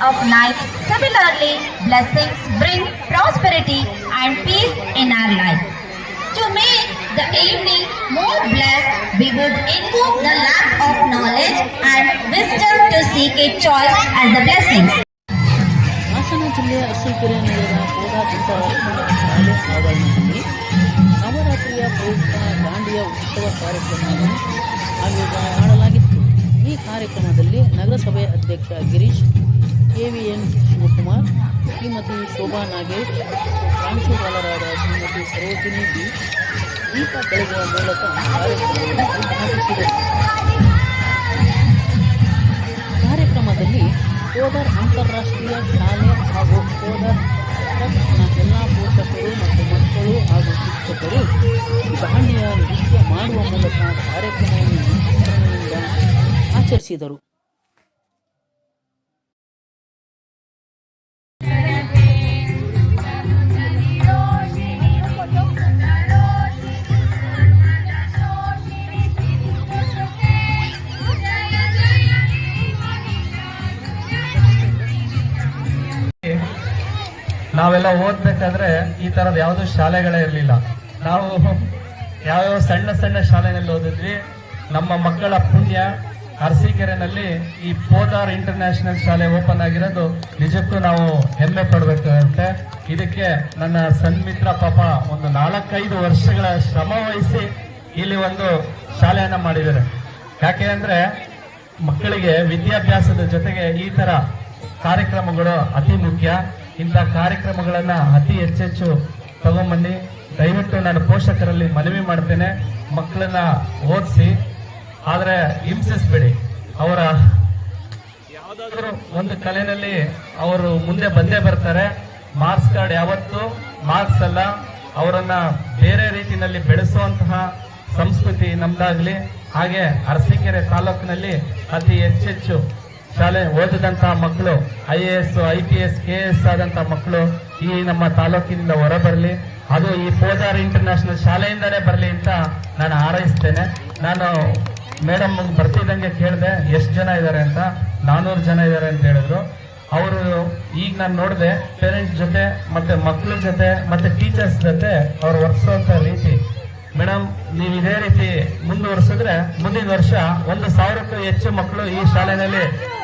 of night. Similarly, blessings bring prosperity and peace in our life. To make the evening more blessed, we would invoke the lamp of knowledge and wisdom to seek its choice as the blessings. Hassan ಜಿಲ್ಲೆಯ ಅರಸೀಕೆರೆ ನಗರದ ಕೋದಾದಂತ ಶಾಲೆ ಆವರಣದಲ್ಲಿ ನವರಾತ್ರಿಯ ಪ್ರಯುಕ್ತ ದಾಂಡಿಯ ಉತ್ಸವ ಕಾರ್ಯಕ್ರಮವನ್ನು ಆಯೋಜನೆ ಮಾಡಲಾಗಿತ್ತು ಈ ಕಾರ್ಯಕ್ರಮದಲ್ಲಿ ನಗರಸಭೆ ಅಧ್ಯಕ್ಷ ಗಿರೀಶ್ ಕೆವಿಎನ್ ಶಿವಕುಮಾರ್, ಶ್ರೀಮತಿ ಶೋಭಾ ನಾಗೇಶ್, ಪ್ರಾಂಶುಪಾಲರಾದ ಶ್ರೀಮತಿ ಸರೋಜಿನಿ ಬಿ. ದೀಪ ಬೆಳಗುವ ಮೂಲಕ ಉದ್ಘಾಟಿಸಿದರು. ಕಾರ್ಯಕ್ರಮದಲ್ಲಿ ಕೋದರ್ ಅಂತಾರಾಷ್ಟ್ರೀಯ ಶಾಲೆ ಹಾಗೂ ಕೋದರ್ ಟ್ರಸ್ಟ್ನ ಎಲ್ಲ ಪೋಷಕರು ಮತ್ತು ಮಕ್ಕಳು ಹಾಗೂ ಶಿಕ್ಷಕರು ದಾಂಡಿಯ ನೃತ್ಯ ಮಾಡುವ ಮೂಲಕ ಕಾರ್ಯಕ್ರಮವನ್ನು ಆಚರಿಸಿದರು. ನಾವೆಲ್ಲ ಓದ್ಬೇಕಾದ್ರೆ ಈ ತರದ ಯಾವ್ದು ಶಾಲೆಗಳೇ ಇರಲಿಲ್ಲ. ನಾವು ಯಾವ್ಯಾವ ಸಣ್ಣ ಸಣ್ಣ ಶಾಲೆಯಲ್ಲಿ ಓದಿದ್ವಿ. ನಮ್ಮ ಮಕ್ಕಳ ಪುಣ್ಯ ಅರಸೀಕೆರೆನಲ್ಲಿ ಈ ಪೋದಾರ್ ಇಂಟರ್ನ್ಯಾಷನಲ್ ಶಾಲೆ ಓಪನ್ ಆಗಿರೋದು ನಿಜಕ್ಕೂ ನಾವು ಹೆಮ್ಮೆ ಪಡ್ಬೇಕಾಗುತ್ತೆ. ಇದಕ್ಕೆ ನನ್ನ ಸನ್ಮಿತ್ರ ಪಾಪ ಒಂದು ನಾಲ್ಕೈದು ವರ್ಷಗಳ ಶ್ರಮ ಇಲ್ಲಿ ಒಂದು ಶಾಲೆಯನ್ನ ಮಾಡಿದ್ದಾರೆ. ಯಾಕೆ ಅಂದರೆ ಮಕ್ಕಳಿಗೆ ವಿದ್ಯಾಭ್ಯಾಸದ ಜೊತೆಗೆ ಈ ತರ ಕಾರ್ಯಕ್ರಮಗಳು ಅತಿ ಮುಖ್ಯ. ಇಂಥ ಕಾರ್ಯಕ್ರಮಗಳನ್ನು ಅತಿ ಹೆಚ್ಚೆಚ್ಚು ತಗೊಂಬನ್ನಿ. ದಯವಿಟ್ಟು ನಾನು ಪೋಷಕರಲ್ಲಿ ಮನವಿ ಮಾಡ್ತೇನೆ. ಮಕ್ಕಳನ್ನ ಓದಿಸಿ. ಆದರೆ ಹಿಂಸಿಸ್ಬೇಡಿ. ಅವರ ಯಾವುದಾದ್ರೂ ಒಂದು ಕಲೆಯಲ್ಲಿ ಅವರು ಮುಂದೆ ಬಂದೇ ಬರ್ತಾರೆ. ಮಾರ್ಕ್ಸ್ ಕಾರ್ಡ್ ಯಾವತ್ತು ಮಾರ್ಕ್ಸ್ ಅಲ್ಲ. ಅವರನ್ನ ಬೇರೆ ರೀತಿಯಲ್ಲಿ ಬೆಳೆಸುವಂತಹ ಸಂಸ್ಕೃತಿ ನಮ್ದಾಗ್ಲಿ. ಹಾಗೆ ಅರಸೀಕೆರೆ ತಾಲೂಕಿನಲ್ಲಿ ಅತಿ ಹೆಚ್ಚೆಚ್ಚು ಶಾಲೆ ಓದಿದಂತಹ ಮಕ್ಕಳು I A S I P S K S ಆದಂತಹ ಮಕ್ಕಳು ಈ ನಮ್ಮ ತಾಲೂಕಿನಿಂದ ಹೊರಬರಲಿ. ಅದು ಈ ಪೋದಾರ್ ಇಂಟರ್ನ್ಯಾಷನಲ್ ಶಾಲೆಯಿಂದನೇ ಬರಲಿ ಅಂತ ನಾನು ಹಾರೈಸ್ತೇನೆ. ನಾನು ಮೇಡಮ್ ಬರ್ತಿದ್ದಂಗೆ ಕೇಳಿದೆ, ಎಷ್ಟು ಜನ ಇದ್ದಾರೆ ಅಂತ? ನಾನೂರು ಜನ ಇದ್ದಾರೆ ಅಂತ ಹೇಳಿದ್ರು. ಅವರು ಈಗ ನಾನು ನೋಡಿದೆ ಪೇರೆಂಟ್ಸ್ ಜೊತೆ ಮತ್ತೆ ಮಕ್ಕಳ ಜೊತೆ ಮತ್ತೆ ಟೀಚರ್ಸ್ ಜೊತೆ ಅವ್ರು ವರ್ತಿಸುವಂತ ರೀತಿ ಮೇಡಮ್, ನೀವು ಇದೇ ರೀತಿ ಮುಂದುವರಿಸಿದ್ರೆ ಮುಂದಿನ ವರ್ಷ ಒಂದು ಸಾವಿರಕ್ಕೂ ಹೆಚ್ಚು ಮಕ್ಕಳು ಈ ಶಾಲೆಯಲ್ಲಿ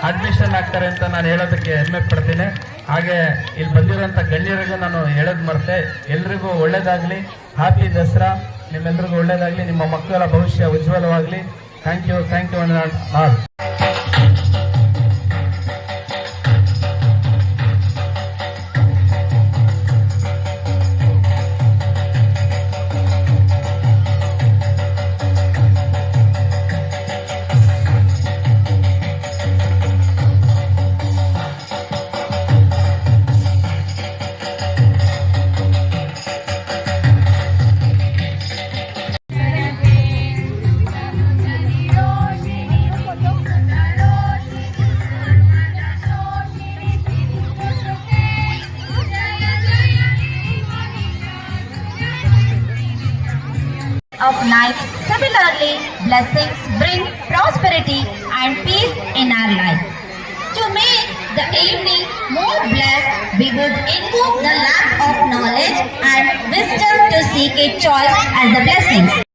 ಅಡ್ಮಿಷನ್ ಆಗ್ತಾರೆ ಅಂತ ನಾನು ಹೇಳೋದಕ್ಕೆ ಹೆಮ್ಮೆ ಪಡ್ತೀನಿ. ಹಾಗೆ ಇಲ್ಲಿ ಬಂದಿರುವಂತ ಗಣ್ಯರಿಗೂ ನಾನು ಹೇಳೋದು ಮರ್ತೆ. ಎಲ್ರಿಗೂ ಒಳ್ಳೇದಾಗ್ಲಿ. ಹ್ಯಾಪಿ ದಸರಾ. ನಿಮ್ಮೆಲ್ರಿಗೂ ಒಳ್ಳೇದಾಗ್ಲಿ. ನಿಮ್ಮ ಮಕ್ಕಳ ಭವಿಷ್ಯ ಉಜ್ವಲವಾಗಲಿ. Thank you thank you all of night. Similarly, blessings bring prosperity and peace in our life. To make the evening more blessed, we would invoke the lamp of knowledge and wisdom to seek its choice as the blessings.